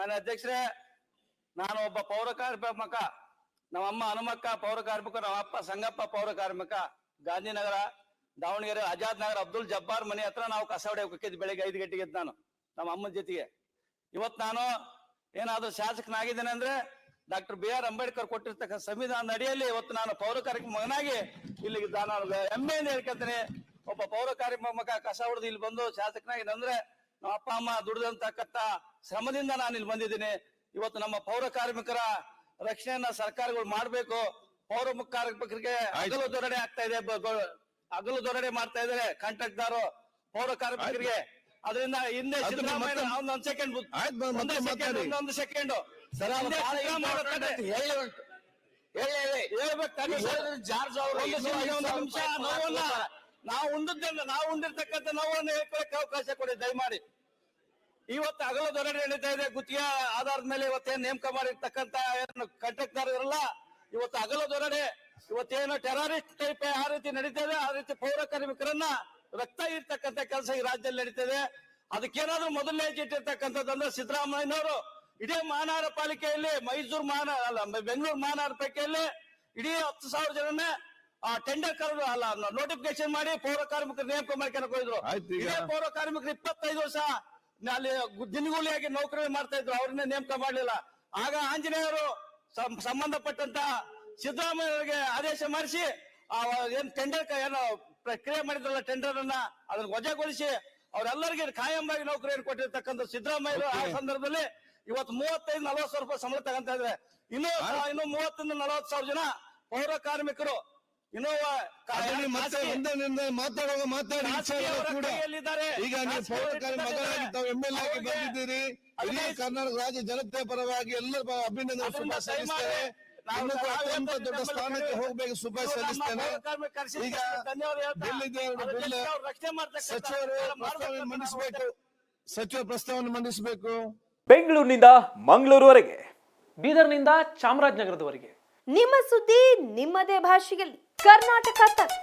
ಮಾನ್ಯ ಅಧ್ಯಕ್ಷರೇ, ನಾನು ಒಬ್ಬ ಪೌರ ಕಾರ್ಮಿಕ ನಮ್ಮ ಅಮ್ಮ ಹನುಮಕ್ಕ ಪೌರ ಕಾರ್ಮಿಕ ನಮ್ಮ ಅಪ್ಪ ಸಂಗಪ್ಪ ಪೌರ ಕಾರ್ಮಿಕ, ಗಾಂಧಿನಗರ, ದಾವಣಗೆರೆ, ಆಜಾದ್ ನಗರ, ಅಬ್ದುಲ್ ಜಬ್ಬಾರ್ ಮನೆ ಹತ್ರ ನಾವು ಕಸ ಹೋಗಿದ್ದೆ ಬೆಳಿಗ್ಗೆ ಐದು ಗಂಟೆಗೆ ಎದ್ದು ನಾನು, ನಮ್ಮ ಅಮ್ಮನ ಜೊತೆಗೆ. ಇವತ್ತು ನಾನು ಏನಾದ್ರೂ ಶಾಸಕನಾಗಿದ್ದೇನೆ ಅಂದ್ರೆ, ಡಾಕ್ಟರ್ ಬಿ ಆರ್ ಅಂಬೇಡ್ಕರ್ ಕೊಟ್ಟಿರ್ತಕ್ಕ ಸಂವಿಧಾನದ ಅಡಿಯಲ್ಲಿ ಇವತ್ತು ನಾನು ಪೌರ ಕಾರ್ಮಿಕ ಮಗನಾಗಿ ಇಲ್ಲಿ ನಾನು ಹೆಮ್ಮೆಯಿಂದ ಹೇಳ್ಕೊತೀನಿ ಒಬ್ಬ ಪೌರ ಕಾರ್ಮಿಕ ಕಸ ಹೊಡೆದು ಇಲ್ಲಿ ಬಂದು ಶಾಸಕನಾಗಿ ಅಂದ್ರೆ ನಮ್ಮ ಅಪ್ಪ ಅಮ್ಮ ದುಡಿದಂತಕ್ಕಂತ ಶ್ರಮದಿಂದ ನಾನು ಇಲ್ಲಿ ಬಂದಿದ್ದೀನಿ. ಇವತ್ತು ನಮ್ಮ ಪೌರ ಕಾರ್ಮಿಕರ ರಕ್ಷಣೆಯನ್ನ ಸರ್ಕಾರಗಳು ಮಾಡಬೇಕು. ಪೌರ ಕಾರ್ಮಿಕರಿಗೆ ಅಗಲು ದೊರಡೆ ಆಗ್ತಾ ಇದೆ. ಅಗಲು ದೊರಡೆ ಮಾಡ್ತಾ ಇದಾರೆ ಕಾಂಟ್ರಾಕ್ಟ್ದಾರು ಪೌರ ಕಾರ್ಮಿಕರಿಗೆ. ಅದರಿಂದ ಹಿಂದೆ ಮತ್ತೆ- ಸೆಕೆಂಡ್. ಒಂದೊಂದು ಸೆಕೆಂಡ್. ಹೇಳ್ಬೇಕು ಜಾರ್ಜ್ ಅವರು ಒಂದು ನಿಮಿಷ, ಒಂದು ನೋವನ್ನ. ನಾವು ಉಂಡದ್ದೆಲ್ಲ ನಾವು ಹೊಂದಿರ್ತಕ್ಕಂಥ ನೋವನ್ನು ಹೇಳ್ಕೊಳಕ್ಕೆ ಅವಕಾಶ ಕೊಡಿ, ದಯಮಾಡಿ. ಇವತ್ತು ಅಗಲ ದೊರೆ ನಡೀತಾ ಇದೆ, ಗುತ್ತಿಗೆ ಆಧಾರದ ಮೇಲೆ ಇವತ್ತೇನು ನೇಮಕ ಮಾಡಿರ್ತಕ್ಕಂಥ ಏನು ಕಾಂಟ್ರಾಕ್ಟರ್ ಇರಲ್ಲ. ಇವತ್ತು ಅಗಲ ದೊರೆ ಇವತ್ತೇನು ಟೆರರಿಸ್ಟ್ ಟೈಪ್ ಆ ರೀತಿ ನಡೀತಾ ಇದೆ, ಆ ರೀತಿ ಪೌರ ಕಾರ್ಮಿಕರನ್ನ ರಕ್ತ ಇರ್ತಕ್ಕಂಥ ಕೆಲಸ ಈ ರಾಜ್ಯದಲ್ಲಿ ನಡೀತಿದೆ ಅದಕ್ಕೇನಾದ್ರೂ ಮೊದಲನೇ ಇಟ್ಟಿರ್ತಕ್ಕಂಥದ್ದು ಸಿದ್ದರಾಮಯ್ಯನವರು, ಇಡೀ ಮಹಾನಗರ ಪಾಲಿಕೆಯಲ್ಲಿ ಮೈಸೂರು ಮಹಾನಗರ ಅಲ್ಲ, ಬೆಂಗಳೂರು ಮಹಾನಗರ ಪಾಲಿಕೆಯಲ್ಲಿ ಇಡೀ ಹತ್ತು ಸಾವಿರ ಜನನೇ ಆ ಟೆಂಡರ್ ಕರೆದು ಅಲ್ಲ ನೋಟಿಫಿಕೇಶನ್ ಮಾಡಿ ಪೌರ ಕಾರ್ಮಿಕರು ನೇಮಕ ಮಾಡ್ಕೊಂಡು ಹೋಗಿದ್ರು. ಇದೇ ಪೌರ ಕಾರ್ಮಿಕರು ಇಪ್ಪತ್ತೈದು ವರ್ಷ ಅಲ್ಲಿ ದಿನಗೂಲಿಯಾಗಿ ನೌಕರಿ ಮಾಡ್ತಾ ಇದ್ರು ಅವ್ರನ್ನೇ ನೇಮಕ ಮಾಡಲಿಲ್ಲ. ಆಗ ಆಂಜನೇಯರು ಸಂಬಂಧಪಟ್ಟಂತ ಸಿದ್ದರಾಮಯ್ಯವರಿಗೆ ಆದೇಶ ಮಾಡಿಸಿ ಆ ಏನ್ ಟೆಂಡರ್ ಏನೋ ಪ್ರಕ್ರಿಯೆ ಮಾಡಿದ್ರಲ್ಲ ಟೆಂಡರ್ ಅನ್ನ ಅದನ್ನ ವಜಾಗೊಳಿಸಿ ಅವರೆಲ್ಲರಿಗೆ ಕಾಯಂಬಾಗಿ ನೌಕರಿಯನ್ನು ಕೊಟ್ಟಿರ್ತಕ್ಕಂಥ ಸಿದ್ದರಾಮಯ್ಯ ಆ ಸಂದರ್ಭದಲ್ಲಿ ಇವತ್ತು ಮೂವತ್ತೈದು ನಲವತ್ತು ಸಾವಿರ ರೂಪಾಯಿ ಸಂಬಳ ತಗೊಂತ ಇದ್ರೆ. ಇನ್ನು ಇನ್ನು ಮೂವತ್ತರಿಂದ ನಲವತ್ತು ಸಾವಿರ ಜನ ಪೌರ ಕಾರ್ಮಿಕರು ಇನ್ನೂ ಅದನ್ನ ಮತ್ತೆ ಒಂದೇ ನಿಂದ ಮಾತಾಡುವಾಗ ಮಾತಾಡಿ ಕೂಡ. ಈಗ ನೀವು ಪೌರಕಾರಿ ಮಗನಾಗಿ ತಾವು ಎಂ ಎಲ್ ಆಗಿ ಬಂದಿದ್ದೀರಿ. ಇಡೀ ಕರ್ನಾಟಕ ರಾಜ್ಯ ಜನತೆ ಪರವಾಗಿ ಎಲ್ಲ ಅಭಿನಂದನೆ ಶುಭ ಸಲ್ಲಿಸ್ತೇನೆ. ಇನ್ನು ಕೂಡ ಅತ್ಯಂತ ದೊಡ್ಡ ಸ್ಥಾನಕ್ಕೆ ಹೋಗ್ಬೇಕು ಶುಭ ಸಲ್ಲಿಸ್ತೇನೆ. ಈಗ? ಸಚಿವರು ಮಂಡಿಸಬೇಕು. ಸಚಿವ ಪ್ರಸ್ತಾವನೆ ಮಂಡಿಸಬೇಕು. ಬೆಂಗಳೂರಿನಿಂದ ಮಂಗಳೂರುವರೆಗೆ ಬೀದರ್ನಿಂದ ಚಾಮರಾಜನಗರದವರೆಗೆ. ನಿಮ್ಮ ಸುದ್ದಿ ನಿಮ್ಮದೇ ಭಾಷೆಯಲ್ಲಿ. ಕರ್ನಾಟಕ ತಕ್